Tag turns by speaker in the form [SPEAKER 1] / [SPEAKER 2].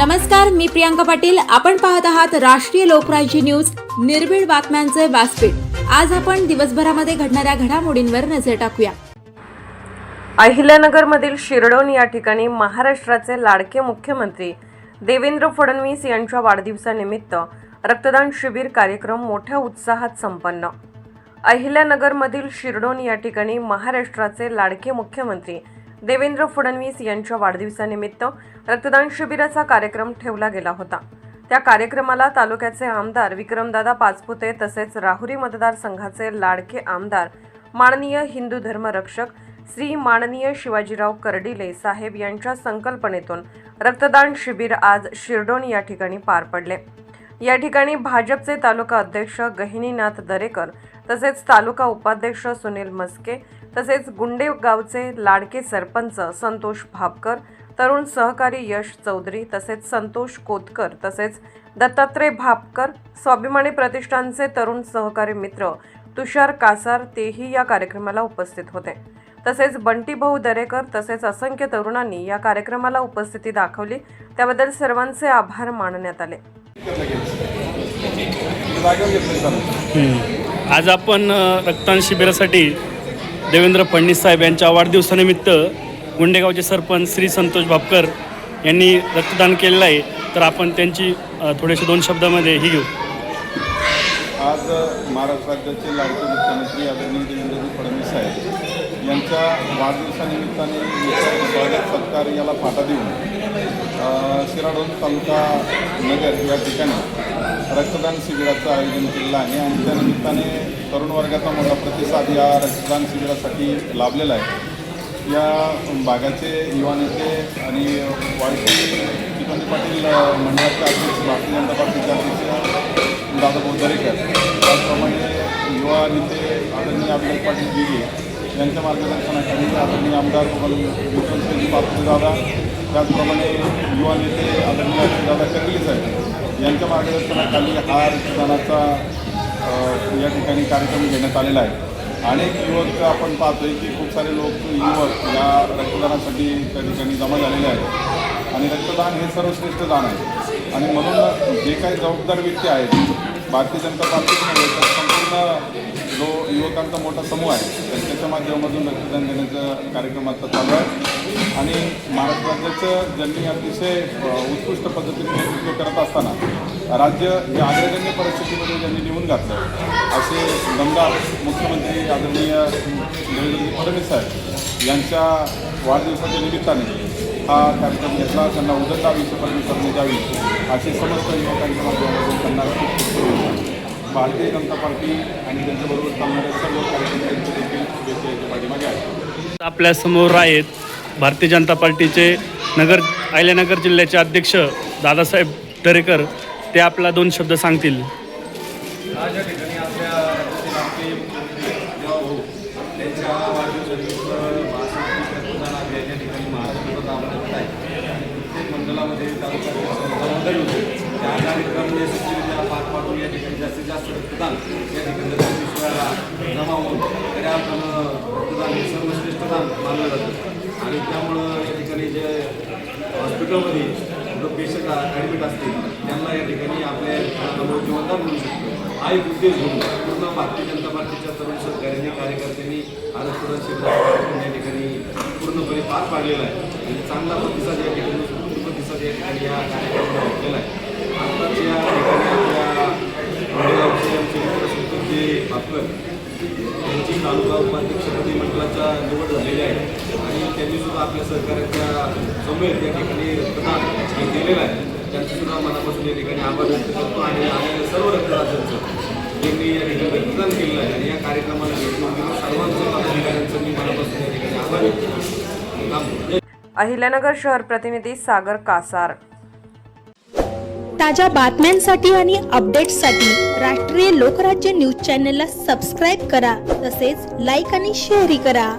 [SPEAKER 1] नमस्कार मी प्रियांका पाटील. आपण पाहत आहात राष्ट्रीय लोकराज्य न्यूज. निर्भीड बातम्यांचे व्यासपीठ. आज आपण दिवसभरामध्ये घडणाऱ्या घडामोडींवर नजर टाकूया.
[SPEAKER 2] अहिल्यानगरमधील शिरडोन या ठिकाणी महाराष्ट्राचे लाडके मुख्यमंत्री देवेंद्र फडणवीस यांच्या वाढदिवसानिमित्त रक्तदान शिबिर कार्यक्रम मोठ्या उत्साहात संपन्न. अहिल्यानगरमधील शिरडोन या ठिकाणी महाराष्ट्राचे लाडके मुख्यमंत्री देवेंद्र फडणवीस यांच्या वाढदिवसानिमित्त रक्तदान शिबिराचा कार्यक्रम ठेवला गेला होता. त्या कार्यक्रमाला तालुक्याचे आमदार विक्रमदादा पाचपुते तसेच राहुरी मतदारसंघाचे लाडके आमदार माननीय हिंदू धर्मरक्षक श्री माननीय शिवाजीराव कर्डिले साहेब यांच्या संकल्पनेतून रक्तदान शिबिर आज शिरडोन या ठिकाणी पार पडले. या ठिकाणी भाजपचे तालुका अध्यक्ष गहिनीनाथ दरेकर तसेच तालुका उपाध्यक्ष सुनील मस्के तसेच गुंडे गावचे लाडके सरपंच संतोष भापकर तरुण सहकारी यश चौधरी तसेच संतोष कोतकर तसेच दत्तात्रय भापकर स्वाभिमानी प्रतिष्ठानचे तरुण सहकारी मित्र तुषार कासार तेही या कार्यक्रमाला उपस्थित होते. तसेच बंटीभाऊ दरेकर तसेच असंख्य तरुणांनी या कार्यक्रमाला उपस्थिती दाखवली. त्याबद्दल सर्वांचे आभार मानण्यात आले.
[SPEAKER 3] आज आपण रक्तदान शिबिरासाठी देवेंद्र फडणवीस साहेब यांच्या वाढदिवसानिमित्त गुंडेगावचे सरपंच श्री संतोष भापकर यांनी रक्तदान केलेलं आहे. तर आपण त्यांची थोडेसे दोन शब्दामध्ये ही घेऊ.
[SPEAKER 4] आज महाराष्ट्र राज्याचे लाडके मुख्यमंत्री आदरणीय देवेंद्रजी फडणवीस साहेब यांच्या वाढदिवसानिमित्ताने स्वागत सत्कार याला फाटा देऊन शिराडोन तालुका नगर या ठिकाणी रक्तदान शिबिराचं आयोजन केलेलं आहे आणि त्या निमित्ताने तरुण वर्गाचा मोठा प्रतिसाद या रक्तदान शिबिरासाठी लाभलेला आहे. या भागाचे युवा नेते आणि वाळकी पाटील मंडळाचे अध्यक्ष भारतीय जनता पार्टीचे अध्यक्ष दादाभाऊ दरेकर त्याचप्रमाणे युवा नेते आदरणीय अभिलाष पाटील गिरे यांच्या मार्गदर्शनाखाली आदरणीय आमदार विक्रमसिंह पाटील दादा त्याचप्रमाणे युवा नेते आदरणीय दादा कर्डिले साहेब यांच्या मार्गदर्शनाखाली हा रक्तदानाचा या ठिकाणी कार्यक्रम घेण्यात आलेला आहे. अनेक युवक आपण पाहतोय की खूप सारे लोक युवक या रक्तदानासाठी त्या ठिकाणी जमा झालेले आहेत. आणि रक्तदान हे सर्वश्रेष्ठ दान आहे. आणि म्हणून जे काही जबाबदार व्यक्ती आहेत भारतीय जनता पार्टीमध्ये तर संपूर्ण जो युवकांचा मोठा समूह आहे त्यांच्या माध्यमातून रक्तदान देण्याचा कार्यक्रम आता चालू आहे. आणि महाराष्ट्र राज्याचं ज्यांनी अतिशय उत्कृष्ट पद्धतीने नेतृत्व करत असताना राज्य या आग्रजन्य परिस्थितीमध्ये ज्यांनी निवून घातलं असे दमदार मुख्यमंत्री आदरणीय देवेंद्रजी फडणवीस साहेब यांच्या वाढदिवसाच्या निमित्ताने हा कार्यक्रम घेतला. त्यांना उदंड आयुष्यपर्यंत करण्यात यावी असे समस्त युवकांच्या माध्यमातून त्यांना भारतीय जनता पार्टी आणि त्यांच्याबरोबर चालणाऱ्या सर्व कार्यकर्त्यांचे देखील याच्या पाठीमागे आहेत.
[SPEAKER 3] आपल्यासमोर आहेत भारतीय जनता पार्टीचे नगर अहिल्यानगर जिल्ह्याचे अध्यक्ष दादासाहेब दरेकर ते आपला दोन शब्द सांगतील.
[SPEAKER 5] आज या ठिकाणी आपल्या त्यांच्या या ठिकाणी महाराष्ट्रात आहे प्रत्येक मंडळामध्ये त्या पार पाडून या ठिकाणी जास्तीत जास्त रक्तदान या ठिकाणी जमा होऊन खऱ्या अर्थानं रक्तदान हे सर्वश्रेष्ठ दान मानलं जातं आणि त्यामुळं या ठिकाणी जे हॉस्पिटलमध्ये जो पेशंट ॲडमिट असतील त्यांना या ठिकाणी आपल्या रक्तामुळे मिळू शकतो. हा एक उद्देश घेऊन पूर्ण भारतीय जनता पार्टीच्या तरुण सहकार्यांनी कार्यकर्त्यांनी आरक्षण रक्तदान या ठिकाणी पूर्णपणे पार पाडलेला आहे. आणि चांगला प्रतिसाद या ठिकाणी पूर्ण प्रतिसाद या ठिकाणी या कार्यक्रमाला भेटलेला आहे. आत्ताच या ठिकाणी आपल्या मंडळाचे आमचे मित्र संतोषजी भापकर त्यांची तालुका उपाध्यक्षपदी मंडळाच्या निवड झालेली आहे. त्यांनी सुद्धा आपल्या सहकार्याच्या समेत या ठिकाणी रक्तदान हे केलेलं आहे. त्यांचं सुद्धा मनापासून या ठिकाणी आभार व्यक्त करतो आणि आलेल्या सर्व रक्तदात्यांचं ज्यांनी या ठिकाणी रक्तदान केलेलं आहे आणि या कार्यक्रमाला भेट दिलं सर्वांचं पदाधिकाऱ्यांचं मी मनापासून या ठिकाणी आभार व्यक्त करतो.
[SPEAKER 2] अहिल्यानगर शहर प्रतिनिधी सागर कासार.
[SPEAKER 6] ताज्या बातम्यांसाठी आणि अपडेट्ससाठी राष्ट्रीय लोकराज्य न्यूज चॅनलला सबस्क्राईब करा तसेच लाईक आणि शेअरही करा.